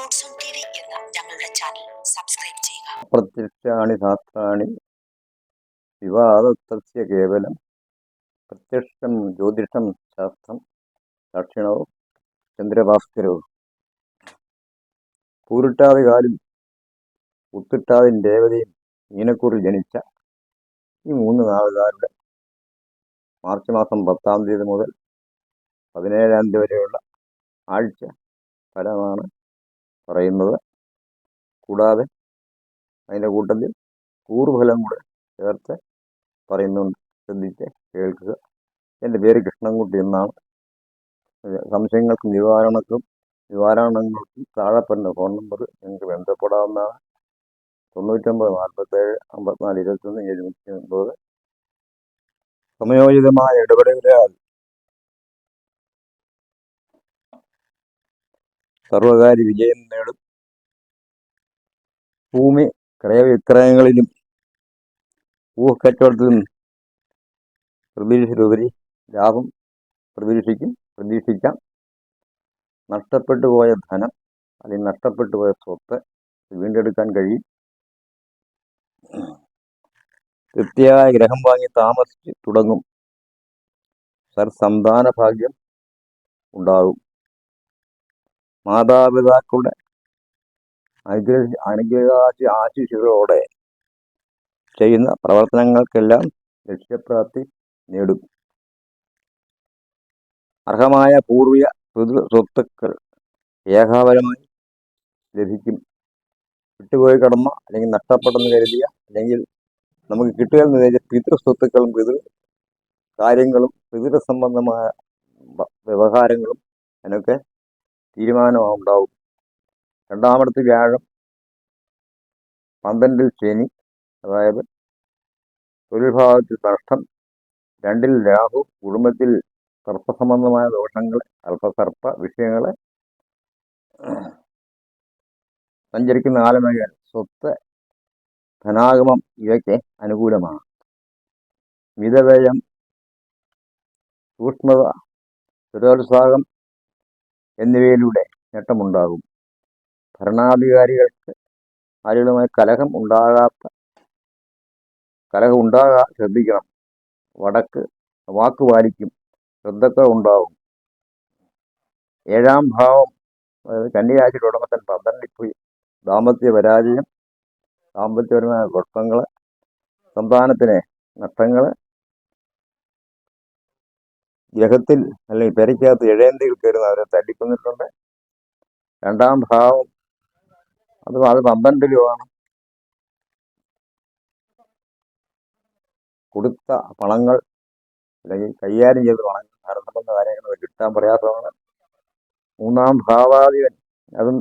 എന്ന ഞങ്ങളുടെ channel subscribe ചെയ്യുക. പ്രത്യക്ഷാണി ശാസ്ത്രാണി വിവാദത്തസ്യ കേവലം പ്രത്യക്ഷം ജ്യോതിഷം ശാസ്ത്രം ദക്ഷിണവും ചന്ദ്രഭാസ്കരവും. പൂരിട്ടാതി കാലും ഉത്തിട്ടാതിൻ ദേവതയും മീനക്കൂറിൽ ജനിച്ച ഈ മൂന്ന് നാളുകാരുടെ മാർച്ച് മാസം പത്താം തീയതി മുതൽ പതിനേഴാം തീയതി വരെയുള്ള ആഴ്ച ഫലമാണ് പറയുന്നത്. കൂടാതെ അതിന്റെ കൂട്ടത്തിൽ കൂറുഫലം കൂടെ ചേർത്ത് പറയുന്നുണ്ട്. ശ്രദ്ധിച്ച് കേൾക്കുക. എന്റെ പേര് കൃഷ്ണൻകുട്ടി എന്നാണ്. സംശയങ്ങൾക്കും നിവാരണക്കും നിവാരണങ്ങൾക്കും താഴെ പറഞ്ഞ ഫോൺ നമ്പർ നിങ്ങൾക്ക് ബന്ധപ്പെടാവുന്നതാണ്. തൊണ്ണൂറ്റൊമ്പത് നാൽപ്പത്തേഴ് അമ്പത്തിനാല് ഇരുപത്തൊന്ന് എഴുപത്തി ഒൻപത് സമയോചിതമായ ഇടപെടലുകളാൽ സർവകാര്യ വിജയം നേടും. ഭൂമി ക്രയവിക്രയങ്ങളിലും ഊഹക്കച്ചവടത്തിലും പ്രതീക്ഷിച്ചിലുപരി ലാഭം പ്രതീക്ഷിക്കും പ്രതീക്ഷിക്കാം. നഷ്ടപ്പെട്ടു പോയ ധനം അല്ലെങ്കിൽ നഷ്ടപ്പെട്ടു പോയ സ്വത്ത് വീണ്ടെടുക്കാൻ കഴിയും. തൃപ്തിയായ ഗ്രഹം വാങ്ങി താമസിച്ച് തുടങ്ങും. സർ സന്താന ഭാഗ്യം ഉണ്ടാകും. മാതാപിതാക്കളുടെ അനുഗ്രഹ അനുഗ്രഹാശി ആശിഷികളോടെ ചെയ്യുന്ന പ്രവർത്തനങ്ങൾക്കെല്ലാം ലക്ഷ്യപ്രാപ്തി നേടും. അർഹമായ പൂർവിക സ്വത്തുക്കൾ ഏകാപരമായി ലഭിക്കും. വിട്ടുപോയി കടമ അല്ലെങ്കിൽ നഷ്ടപ്പെട്ടെന്ന് കരുതിയ അല്ലെങ്കിൽ നമുക്ക് കിട്ടുക എന്ന് കരുതിയ പിതൃ സ്വത്തുക്കളും പിതൃ കാര്യങ്ങളും പിതൃ സംബന്ധമായ വ്യവഹാരങ്ങളും അതിനൊക്കെ തീരുമാനം ഉണ്ടാവും രണ്ടാമത്തെ വ്യാഴം പന്ത്രണ്ടിൽ ശനി അതായത് തൊഴിൽ ഭാഗത്തിൽ നഷ്ടം രണ്ടിൽ രാഹു കുടുംബത്തിൽ സർപ്പസംബന്ധമായ ദോഷങ്ങൾ അല്പസർപ്പ വിഷയങ്ങളെ സഞ്ചരിക്കുന്ന കാലമേഖല സ്വത്ത് ധനാഗമം ഇവയ്ക്ക് അനുകൂലമാണ്. മിതവ്യയം സൂക്ഷ്മത സ്ഥിരോത്സാഹം എന്നിവയിലൂടെ നേട്ടമുണ്ടാകും. ഭരണാധികാരികൾക്ക് ആരുകളുമായി കലഹം ഉണ്ടാകാത്ത കലഹം ഉണ്ടാകാൻ ശ്രദ്ധിക്കണം. വടക്ക് വാക്ക് പാലിക്കും. ശ്രദ്ധക്കൾ ഉണ്ടാകും ഏഴാം ഭാവം അതായത് കന്യരാശിയുടെ ഉടമസ്ഥൻ പന്ത്രണ്ടിൽ പോയി ദാമ്പത്യ പരാജയം ദാമ്പത്യപരമായ കുഴപ്പങ്ങൾ സന്താനത്തിന് നഷ്ടങ്ങൾ ഗ്രഹത്തിൽ അല്ലെങ്കിൽ പെരയ്ക്കകത്ത് ഇഴയന്തികൾ കയറുന്ന അവരെ തല്ലിക്കൊന്നിട്ടുണ്ട്. രണ്ടാം ഭാവം അത് അത് പന്ത്രണ്ടിലുമാണ് കൊടുത്ത പണങ്ങൾ അല്ലെങ്കിൽ കൈകാര്യം ചെയ്ത പണങ്ങൾ ധനസംബന്ധ കാര്യങ്ങൾ കിട്ടാൻ പ്രയാസമാണ്. മൂന്നാം ഭാവാധിപൻ അതും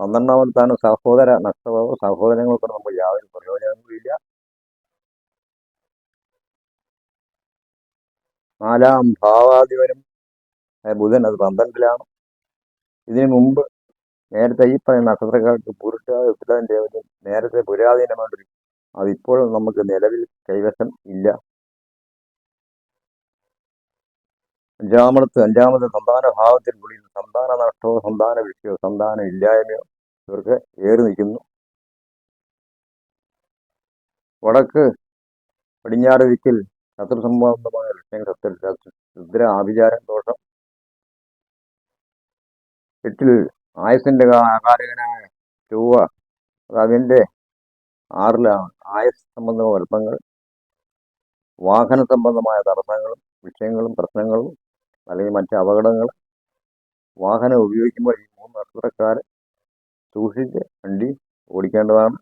പന്ത്രണ്ടാമത്താണ് സഹോദര നഷ്ടഭാവം സഹോദരങ്ങൾക്കൊന്നും നമുക്ക് യാതൊരു പ്രയോജനവുമില്ല. നാലാം ഭാവാധിപനും ബുധൻ അത് പന്ത്രണ്ടിലാണ്. ഇതിനു മുമ്പ് നേരത്തെ ഈ പറയുന്ന നക്ഷത്രക്കാർക്ക് പുരുഷ ഉത്തരാൻ ദേവതയും നേരത്തെ പുരാതീനമായിട്ടൊരു അതിപ്പോഴും നമുക്ക് നിലവിൽ കൈവശം ഇല്ല. അഞ്ചാമത്തെ അഞ്ചാമത്തെ സന്താന ഭാവത്തിൽ കൂടി സന്താന നഷ്ടമോ സന്താന വിഷയോ സന്താന ഇല്ലായ്മയോ ഇവർക്ക് ഏറി നിൽക്കുന്നു. വടക്ക് പടിഞ്ഞാറ് ദിക്കിൽ ശത്രു സംബന്ധമായ ലക്ഷ്യങ്ങൾ സത്യ രുദ്ര ആഭിചാരം ദോഷം എട്ടിൽ ആയസിന്റെ കാരകനായ ചൊവ്വ അത് അതിന്റെ ആറിലാണ്. ആയസ് സംബന്ധമായ വലുപ്പങ്ങൾ വാഹന സംബന്ധമായ തടസ്സങ്ങളും വിഷയങ്ങളും പ്രശ്നങ്ങളും അല്ലെങ്കിൽ മറ്റ് അപകടങ്ങൾ വാഹനം ഉപയോഗിക്കുമ്പോൾ ഈ മൂന്ന് നക്ഷത്രക്കാർ സൂക്ഷിച്ച് വണ്ടി ഓടിക്കേണ്ടതാണ്.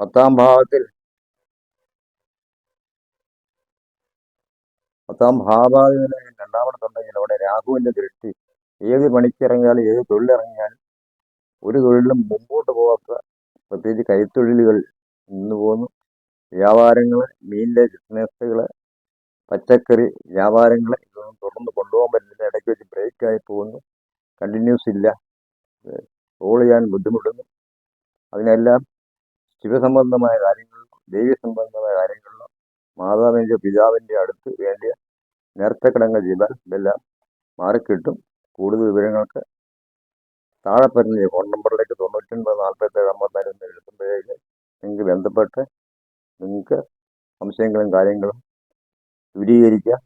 പത്താം ഭാവത്തിൽ പത്താം ഭാവാധിപന് രണ്ടാമതുണ്ടെങ്കിൽ അവിടെ രാഹുവിന്റെ ദൃഷ്ടി. ഏത് പണിക്കിറങ്ങിയാലും ഏത് തൊഴിലിറങ്ങിയാലും ഒരു തൊഴിലും മുമ്പോട്ട് പോകാത്ത പ്രത്യേകിച്ച് കൈത്തൊഴിലുകൾ നിന്ന് പോകുന്നു വ്യാപാരങ്ങൾ മീനിലെ ബിസിനസ്സുകൾ പച്ചക്കറി വ്യാപാരങ്ങൾ ഇതൊന്നും തുടർന്ന് കൊണ്ടുപോകാൻ പറ്റുന്നില്ല ഇടയ്ക്ക് വെച്ച് ബ്രേക്കായി പോകുന്നു. കണ്ടിന്യൂസ് ഇല്ല. റോൾ ചെയ്യാൻ ബുദ്ധിമുട്ടുന്നു. അതിനെല്ലാം ശിവസംബന്ധമായ കാര്യങ്ങളിലും ദൈവസംബന്ധമായ കാര്യങ്ങളിലും മാതാവിന്റെ പിതാവിന്റെ അടുത്ത് വേണ്ടിയ നേർച്ചക്കടങ്ങൾ ചെയ്താൽ ഇതെല്ലാം മാറിക്കിട്ടും. കൂടുതൽ വിവരങ്ങൾക്ക് താഴെ പറഞ്ഞ ഫോൺ നമ്പറിലേക്ക് തൊണ്ണൂറ്റൊൻപത് നാൽപ്പത്തേഴ് അമ്പത്തിനാല് എന്ന് എഴുതുമ്പോഴേക്ക് നിങ്ങൾക്ക് ബന്ധപ്പെട്ട് നിങ്ങൾക്ക് സംശയങ്ങളും കാര്യങ്ങളും ദൂരീകരിക്കാം